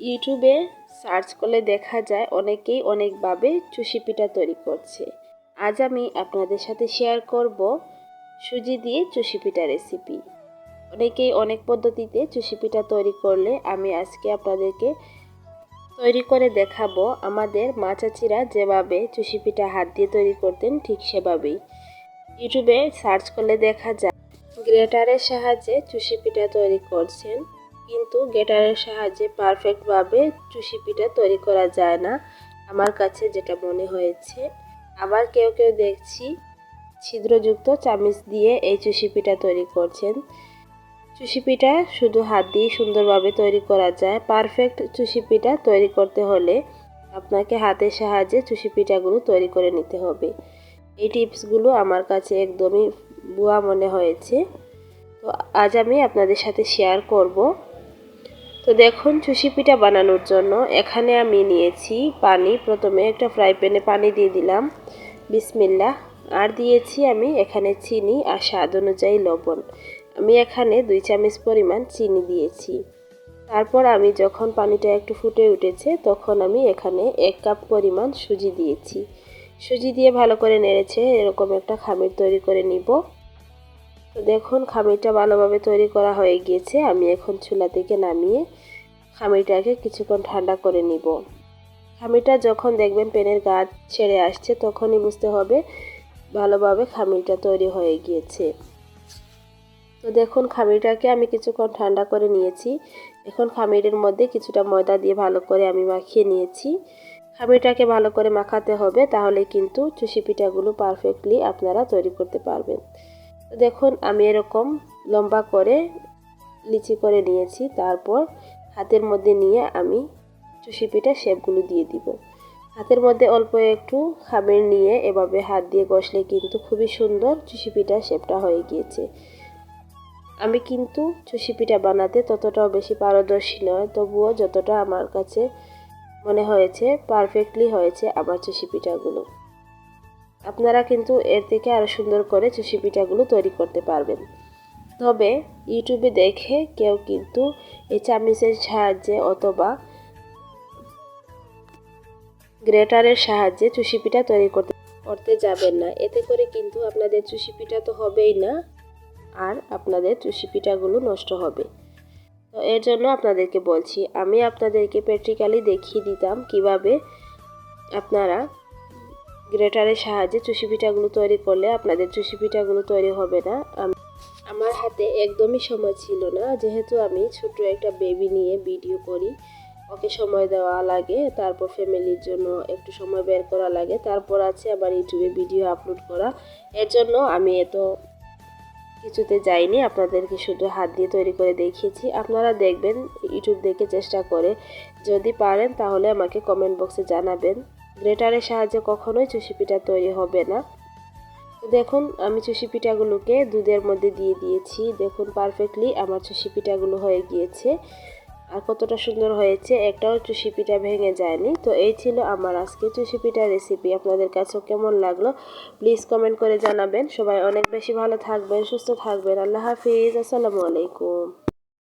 ইউটিউবে সার্চ করলে দেখা যায় অনেকেই অনেকভাবে চুষি পিঠা তৈরি করছে। আজ আমি আপনাদের সাথে শেয়ার করব সুজি দিয়ে চুষি পিঠা রেসিপি অনেকেই অনেক পদ্ধতিতে চুষি পিঠা তৈরি করলে আমি আজকে আপনাদেরকে তৈরি করে দেখাবো আমাদের মা চাচিরা যেভাবে চুষি পিঠা হাত দিয়ে তৈরি করতেন ঠিক সেভাবেই। ইউটিউবে সার্চ করলে দেখা যায়, গ্রেটারের সাহায্যে চুষি পিঠা তৈরি করছেন। কিন্তু গেটারের সাহায্যে পারফেক্টভাবে চুষি পিঠা তৈরি করা যায় না। আমার কাছে যেটা মনে হয়েছে, আবার কেউ কেউ দেখছি ছিদ্রযুক্ত চামিচ দিয়ে এই চুষি পিঠা তৈরি করছেন। চুষি পিঠা শুধু হাত দিয়ে সুন্দরভাবে তৈরি করা যায়। পারফেক্ট চুষি পিঠা তৈরি করতে হলে আপনাকে হাতের সাহায্যে চুষি পিঠাগুলো তৈরি করে নিতে হবে। এই টিপসগুলো আমার কাছে একদমই বুয়া মনে হয়েছে। তো আজ আমি আপনাদের সাথে শেয়ার করব। তো দেখুন, চুষি পিঠা বানানোর জন্য এখানে আমি নিয়েছি পানি। প্রথমে একটা ফ্রাই প্যানে পানি দিয়ে দিলাম। বিসমিল্লা আর দিয়েছি আমি এখানে চিনি আর স্বাদ অনুযায়ী লবণ। আমি এখানে দুই চামচ পরিমাণ চিনি দিয়েছি। তারপর আমি যখন পানিটা একটু ফুটে উঠেছে, তখন আমি এখানে এক কাপ পরিমাণ সুজি দিয়েছি। সুজি দিয়ে ভালো করে নেড়েছে এরকম একটা খামির তৈরি করে নিব। তো দেখুন, খামিরটা ভালোভাবে তৈরি করা হয়ে গিয়েছে। আমি এখন চুলা থেকে নামিয়ে খামিটাকে কিছুক্ষণ ঠান্ডা করে নিব। খামিটা যখন দেখবেন পেনের গাছ ছেড়ে আসছে, তখনই বুঝতে হবে। ভালোভাবে খামিরটা তৈরি হয়ে গিয়েছে। তো দেখুন খামিটাকে আমি কিছুক্ষণ ঠান্ডা করে নিয়েছি। এখন খামিরের মধ্যে কিছুটা ময়দা দিয়ে ভালো করে আমি মাখিয়ে নিয়েছি। খামিটাকে ভালো করে মাখাতে হবে, তাহলে কিন্তু চুষি পিঠাগুলো পারফেক্টলি আপনারা তৈরি করতে পারবেন। তো দেখুন, আমি এরকম লম্বা করে লিচি করে নিয়েছি। তারপর হাতের মধ্যে নিয়ে আমি চুষি পিঠা শেপগুলো দিয়ে দিব। হাতের মধ্যে অল্প একটু খামের নিয়ে এভাবে হাত দিয়ে বসলে কিন্তু খুবই সুন্দর চুষি পিঠা শেপটা হয়ে গিয়েছে। আমি কিন্তু চুষি পিঠা বানাতে ততটাও বেশি পারদর্শী নয়, তবুও যতটা আমার কাছে মনে হয়েছে, পারফেক্টলি হয়েছে আমার চুষি পিঠাগুলো আপনারা কিন্তু এর থেকে আরও সুন্দর করে চুষি পিঠাগুলো তৈরি করতে পারবেন। তবে ইউটিউবে দেখে কেউ কিন্তু এই চামিচের সাহায্যে অথবা গ্রেটারের সাহায্যে চুষি পিঠা তৈরি করতে করতে যাবেন না। এতে করে কিন্তু আপনাদের চুষি পিঠা তো হবেই না, আর আপনাদের চুষি পিঠাগুলো নষ্ট হবে। তো এর জন্য আপনাদেরকে বলছি, আমি আপনাদেরকে প্র্যাকটিক্যালি দেখিয়ে দিতাম কীভাবে আপনারা গ্রেটারের সাহায্যে চুষি পিঠাগুলো তৈরি করলে আপনাদের চুষি পিঠাগুলো তৈরি হবে না। আমার হাতে একদমই সময় ছিল না। যেহেতু আমি ছোট একটা বেবি নিয়ে ভিডিও করি, ওকে সময় দেওয়া লাগে, তারপর ফ্যামিলির জন্য একটু সময় বের করা লাগে, তারপর আছে আবার ইউটিউবে ভিডিও আপলোড করা। এর জন্য আমি এত কিছুতে যাইনি, আপনাদেরকে শুধু হাত দিয়ে তৈরি করে দেখিয়েছি। আপনারা দেখবেন, ইউটিউব দেখে চেষ্টা করে। যদি পারেন, তাহলে আমাকে কমেন্ট বক্সে জানাবেন। গ্রেটারের সাহায্যে কখনোই চুষি পিঠা তৈরি হবে না। দেখুন, আমি চুষি পিঠাগুলোকে দুধের মধ্যে দিয়ে দিয়েছি। দেখুন পারফেক্টলি আমার চুষি পিঠাগুলো হয়ে গিয়েছে। আর কতটা সুন্দর হয়েছে, একটাও চুষি পিঠা ভেঙে যায়নি। তো এই ছিল আমার আজকে চুষি পিঠা রেসিপি আপনাদের কাছেও কেমন লাগল প্লিজ কমেন্ট করে জানাবেন। সবাই অনেক বেশি ভালো থাকবেন, সুস্থ থাকবেন। আল্লাহ হাফিজ, আসসালামু আলাইকুম।